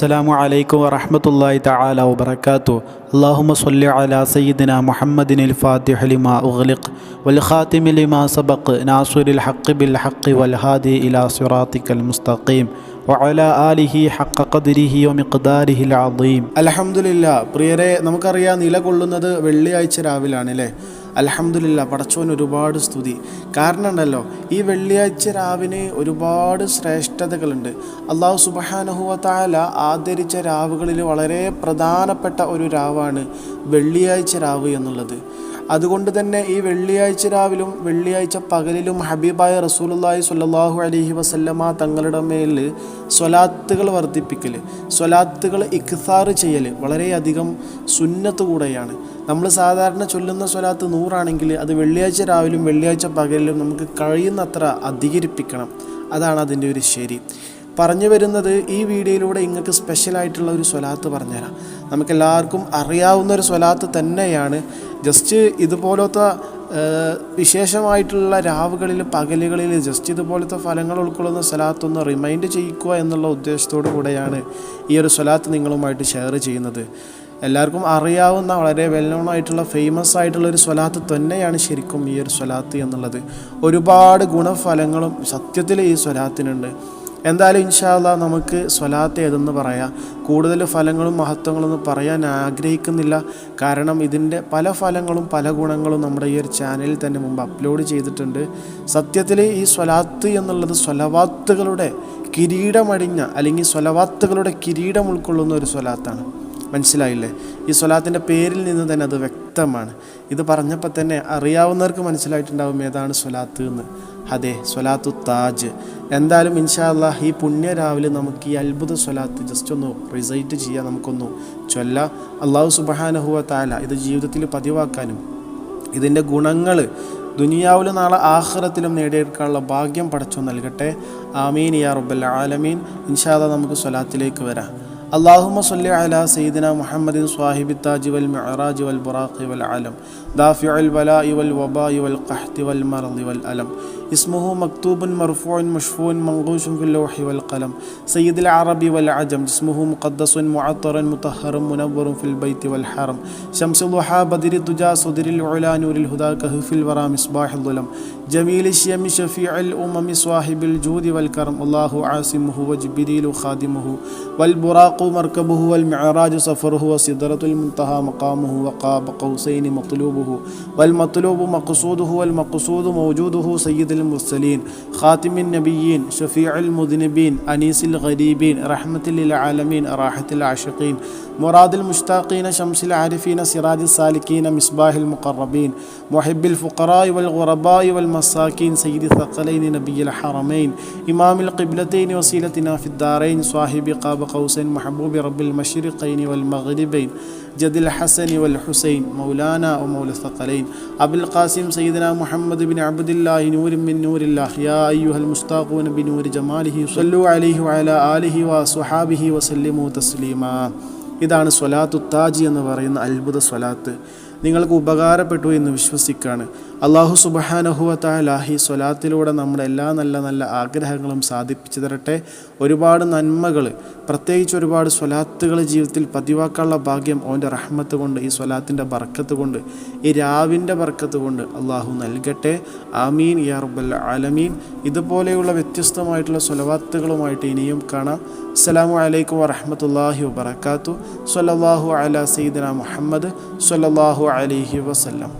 അസ്സലാമു അലൈക്കും വറഹമത്തല്ലാഹി തആല വബറകാതു അല്ലാഹുമ്മ സ്വല്ലി അലാ സയ്യിദിന മുഹമ്മദിനിൽ ഫാത്തിഹ ലിമാ ഉഗ്ലിഖ് വൽ ഖാതിമി ലിമാ സബഖ്. നാസിറുൽ ഹഖ് ബിൽ ഹഖ് വൽ ഹാദി ഇലാ സിറാത്തിക്കൽ മുസ്തഖീം. വഅല ആലിഹി ഖദ്രിഹി അൽഹംദുലില്ലാ പ്രിയരെ നമുക്കറിയാം നിലകൊള്ളുന്നത് വെള്ളിയാഴ്ച രാവിലാണ് അല്ലേ? അലഹമില്ല പടച്ചോൻ ഒരുപാട് സ്തുതി. കാരണം ഉണ്ടല്ലോ ഈ വെള്ളിയാഴ്ച രാവിന് ഒരുപാട് ശ്രേഷ്ഠതകളുണ്ട്. അള്ളാഹു സുബഹാനഹുവത്താല ആദരിച്ച രാവുകളിൽ വളരെ പ്രധാനപ്പെട്ട ഒരു രാവാണ് വെള്ളിയാഴ്ച രാവ് എന്നുള്ളത്. അതുകൊണ്ട് തന്നെ ഈ വെള്ളിയാഴ്ച രാവിലും വെള്ളിയാഴ്ച പകലിലും ഹബീബായ റസൂലുള്ളാഹി സ്വല്ലല്ലാഹു അലഹി വസല്ലമ തങ്ങളുടെ മേൽ സ്വലാത്തുകൾ വർദ്ധിപ്പിക്കൽ സ്വലാത്തുകൾ ഇഖ്താർ ചെയ്യൽ വളരെയധികം സുന്നത്ത് കൂടെയാണ്. നമ്മൾ സാധാരണ ചൊല്ലുന്ന സ്വലാത്ത് നൂറാണെങ്കിൽ അത് വെള്ളിയാഴ്ച രാവിലും വെള്ളിയാഴ്ച പകലിലും നമുക്ക് കഴിയുന്നത്ര അധികരിപ്പിക്കണം. അതാണ് അതിന്റെ ഒരു ശരി. പറഞ്ഞു വരുന്നത് ഈ വീഡിയോയിലൂടെ നിങ്ങൾക്ക് സ്പെഷ്യലായിട്ടുള്ള ഒരു സ്വലാത്ത് പറഞ്ഞുതരാം. നമുക്കെല്ലാവർക്കും അറിയാവുന്ന ഒരു സ്വലാത്ത് തന്നെയാണ്. ജസ്റ്റ് ഇതുപോലത്തെ വിശേഷമായിട്ടുള്ള രാവുകളിൽ പകലുകളിൽ ജസ്റ്റ് ഇതുപോലത്തെ ഫലങ്ങൾ ഉൾക്കൊള്ളുന്ന സ്വലാത്ത് ഒന്ന് റിമൈൻഡ് ചെയ്യിക്കുക എന്നുള്ള ഉദ്ദേശത്തോടു കൂടെയാണ് ഈ ഒരു സ്വലാത്ത് നിങ്ങളുമായിട്ട് ഷെയർ ചെയ്യുന്നത്. എല്ലാവർക്കും അറിയാവുന്ന വളരെ വെൽ നോൺ ആയിട്ടുള്ള ഫേമസ് ആയിട്ടുള്ള ഒരു സ്വലാത്ത് തന്നെയാണ് ശരിക്കും ഈ ഒരു സ്വലാത്ത് എന്നുള്ളത്. ഒരുപാട് ഗുണഫലങ്ങളും സത്യത്തിൽ ഈ സ്വലാത്തിനുണ്ട്. എന്തായാലും ഇൻഷാല്ല നമുക്ക് സ്വലാത്ത് ഏതെന്ന് പറയാം. കൂടുതൽ ഫലങ്ങളും മഹത്വങ്ങളൊന്നും പറയാൻ ആഗ്രഹിക്കുന്നില്ല. കാരണം ഇതിന്റെ പല ഫലങ്ങളും പല ഗുണങ്ങളും നമ്മുടെ ഈ ഒരു ചാനലിൽ തന്നെ മുമ്പ് അപ്ലോഡ് ചെയ്തിട്ടുണ്ട്. സത്യത്തിൽ ഈ സ്വലാത്ത് എന്നുള്ളത് സ്വലവാത്തുകളുടെ കിരീടമടിഞ്ഞ അല്ലെങ്കിൽ സ്വലവാത്തുകളുടെ കിരീടം ഉൾക്കൊള്ളുന്ന ഒരു സ്വലാത്താണ്. മനസ്സിലായില്ലേ? ഈ സ്വലാത്തിന്റെ പേരിൽ നിന്ന് തന്നെ അത് വ്യക്തമാണ്. ഇത് പറഞ്ഞപ്പോൾ തന്നെ അറിയാവുന്നവർക്ക് മനസ്സിലായിട്ടുണ്ടാവും ഏതാണ് സ്വലാത്ത് എന്ന്. അതെ സ്വലാത്തു താജ്. എന്തായാലും ഇൻഷാല്ല ഈ പുണ്യ രാവിലെ നമുക്ക് ഈ അത്ഭുത സ്വലാത്ത് ജസ്റ്റ് ഒന്ന് റിസൈറ്റ് ചെയ്യാൻ നമുക്കൊന്ന് ചൊല്ല. അള്ളാഹു സുബഹാനഹുവ താല ഇത് ജീവിതത്തിൽ പതിവാക്കാനും ഇതിന്റെ ഗുണങ്ങൾ ദുനിയാവിലും നാളെ ആഹ്റത്തിലും നേടിയെടുക്കാനുള്ള ഭാഗ്യം പടച്ചു നൽകട്ടെ. ആമീൻ യാ റബ്ബൽ ആലമീൻ. ഇൻഷാല്ല നമുക്ക് സ്വലാത്തിലേക്ക് വരാം. اللهم صل على سيدنا محمد صاحب التاج والمعراج والبراق والعلم دافع البلاء والوباء والقحط والمرض والألم. اسمه مكتوب مرفوع مشفوع منغوش في اللوح والقلم. سيد العرب والعجم اسمه مقدس معطر مطهر منور في البيت والحرم. شمس الضحى بدر الدجى صدر العلا نور الهدى كهف الورى مصباح الظلم. جميل الشيم شفيع الأمم صاحب الجود والكرم. الله عاصمه وجبريل خادمه. والبراق مركبه والمعراج سفره وسدرة المنتهى مقامه وقاب قوسين مطلوبه. والمطلوب مقصوده والمقصود موجوده سيد المرسلين. خاتم النبيين شفيع المذنبين أنيس الغريبين رحمة للعالمين راحة العاشقين. مراد المشتاقين شمس العارفين سراج السالكين مصباح المقربين. محب الفقراء والغرباء മസാക്കീൻ സയ്യിദി സക്കലൈനി നബിയിൽ ഹറമൈൻ ഇമാമിൽ ഖിബ്ലത്തൈനി വസീലത്തിന ഫിദ്ദാറൈൻ സ്വാഹിബി ഖാബ ഖൗസൈൻ മഹബൂബി റബ്ബിൽ മഷരിഖൈനി വൽ മഗ്രിബൈൻ ജദിൽ ഹസനി വൽ ഹുസൈൻ മൗലാന ഒ മൗല സക്കലൈൻ അബുൽ ഖാസിം സയ്യിദന മുഹമ്മദ് ബിൻ അബ്ദുല്ലാഹി നൂരും മിൻ നൂരില്ലാഹ് യാ അയ്യുഹൽ മുസ്താഖൂൻ ബിൻ നൂരി ജമാലിഹി സല്ലു അലിഹി വഅല ആലിഹി വ സുഹാബിഹി വസല്ലിമു തസ്ലീമ ഇതാണ് സ്വലാത്തു താജി എന്ന് പറയുന്ന അത്ഭുത സ്വലാത്ത്. നിങ്ങൾക്ക് ഉപകാരപ്പെട്ടു എന്ന് വിശ്വസിക്കുകയാണ്. അള്ളാഹു സുബഹാനഹുവത്തായ ഈ സ്വലാത്തിലൂടെ നമ്മുടെ എല്ലാ നല്ല നല്ല ആഗ്രഹങ്ങളും സാധിപ്പിച്ചു തരട്ടെ. ഒരുപാട് നന്മകൾ പ്രത്യേകിച്ച് ഒരുപാട് സ്വലാത്തുകൾ ജീവിതത്തിൽ പതിവാക്കാനുള്ള ഭാഗ്യം ഓന്റെ റഹ്മത്ത് കൊണ്ട് ഈ സ്വലാത്തിന്റെ ബർക്കത്ത് കൊണ്ട് ഈ രാവിന്റെ ബർക്കത്ത് കൊണ്ട് അള്ളാഹു നൽകട്ടെ. ആമീൻ യാ റബ്ബൽ ആലമീൻ. ഇതുപോലെയുള്ള വ്യത്യസ്തമായിട്ടുള്ള സ്വലവാത്തുകളുമായിട്ട് ഇനിയും കാണാം. അസ്സലാമു അലൈക്കും വറഹമത്തല്ലാഹി വബർക്കാത്തു സ്വല്ലല്ലാഹു അല സീദന മുഹമ്മദ്. സ്വല്ലല്ലാഹു അലൈഹി വസല്ലം.